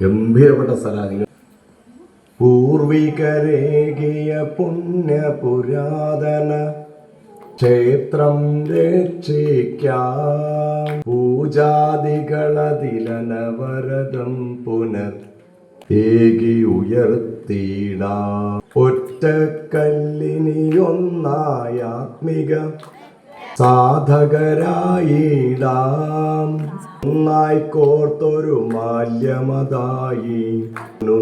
ഗംഭീരപ്പെട്ട സ്ഥലമാണ് പുണ്യ പുരാതന ക്ഷേത്രം രക്ഷിക്കാം. പൂജാദികളതിലനവരതം പുനർ ഏകി ഉയർത്തിടാം ഒറ്റക്കല്ലിനിയൊന്നായാത്മിക സാധകരായിടാം. ഒന്നായി കോർത്തൊരു മാല്യമതായി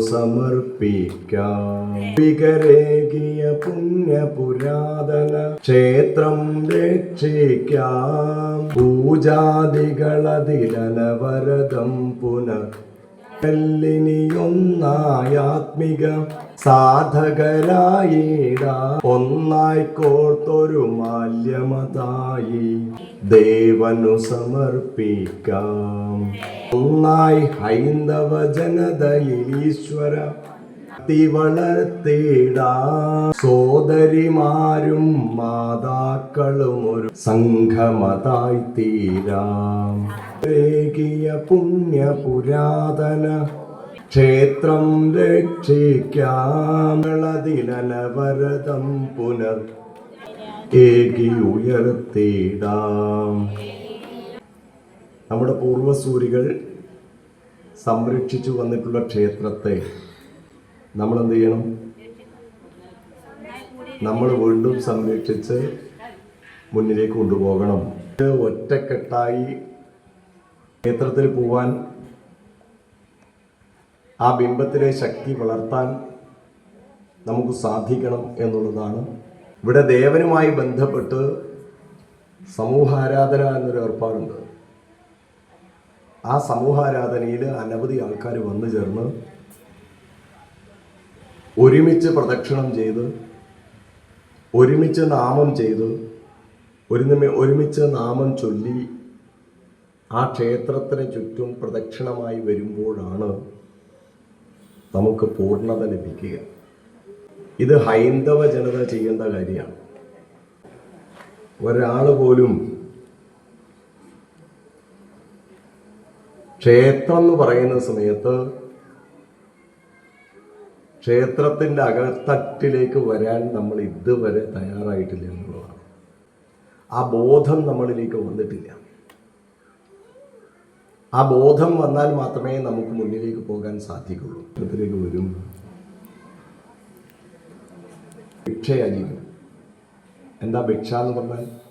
സമർപ്പിക്കാം പുണ്യ പുരാതന ക്ഷേത്രം രക്ഷിക്കാം. പൂജാദികളതിലനവരതം പുനർ കല്ലിനിയൊന്നായാത്മിക സാധകരായിട ഒന്നായി കോർത്തൊരു മാല്യമതായി ദേവനു സമർപ്പിക്കാം. ഒന്നായി ഹൈന്ദവ ജനതയിൽ ഈശ്വര ഭക്തി വളർത്തിടാം. സോദരിമാരും മാതാക്കളും ഒരു സംഘമതായി തീരാം. ഏകിയ പുണ്യ പുരാതന ക്ഷേത്രം രക്ഷിക്കാം. അതിലനവരതം പുനർ ഏകി ഉയർത്തിടാം. നമ്മുടെ പൂർവസൂരികൾ സംരക്ഷിച്ചു വന്നിട്ടുള്ള ക്ഷേത്രത്തെ നമ്മൾ എന്ത് ചെയ്യണം? നമ്മൾ വീണ്ടും സംരക്ഷിച്ച് മുന്നിലേക്ക് കൊണ്ടുപോകണം. ഇത് ഒറ്റക്കെട്ടായി ക്ഷേത്രത്തിൽ പോവാൻ ആ ബിംബത്തിലെ ശക്തി വളർത്താൻ നമുക്ക് സാധിക്കണം എന്നുള്ളതാണ്. ഇവിടെ ദേവനുമായി ബന്ധപ്പെട്ട് സമൂഹാരാധന എന്നൊരു ഏർപ്പാടുണ്ട്. ആ സമൂഹാരാധനയിൽ അനവധി ആൾക്കാർ വന്നു ചേർന്ന് ഒരുമിച്ച് പ്രദക്ഷിണം ചെയ്ത് ഒരുമിച്ച് നാമം ചെയ്ത് ഒരു ഒരുമിച്ച് നാമം ചൊല്ലി ആ ക്ഷേത്രത്തിന് ചുറ്റും പ്രദക്ഷിണമായി വരുമ്പോഴാണ് നമുക്ക് പൂർണത ലഭിക്കുക. ഇത് ഹൈന്ദവ ജനത ചെയ്യേണ്ട കാര്യമാണ്. ഒരാൾ പോലും ക്ഷേത്രം എന്ന് പറയുന്ന സമയത്ത് ക്ഷേത്രത്തിന്റെ അകത്തട്ടിലേക്ക് വരാൻ നമ്മൾ ഇതുവരെ തയ്യാറായിട്ടില്ല എന്നുള്ളതാണ്. ആ ബോധം നമ്മളിലേക്ക് വന്നിട്ടില്ല. ആ ബോധം വന്നാൽ മാത്രമേ നമുക്ക് മുന്നിലേക്ക് പോകാൻ സാധിക്കുള്ളൂ. ക്ഷേത്രത്തിലേക്ക് വരും. ഭിക്ഷയായിരിക്കും എന്താ ഭിക്ഷ എന്ന് പറഞ്ഞാൽ?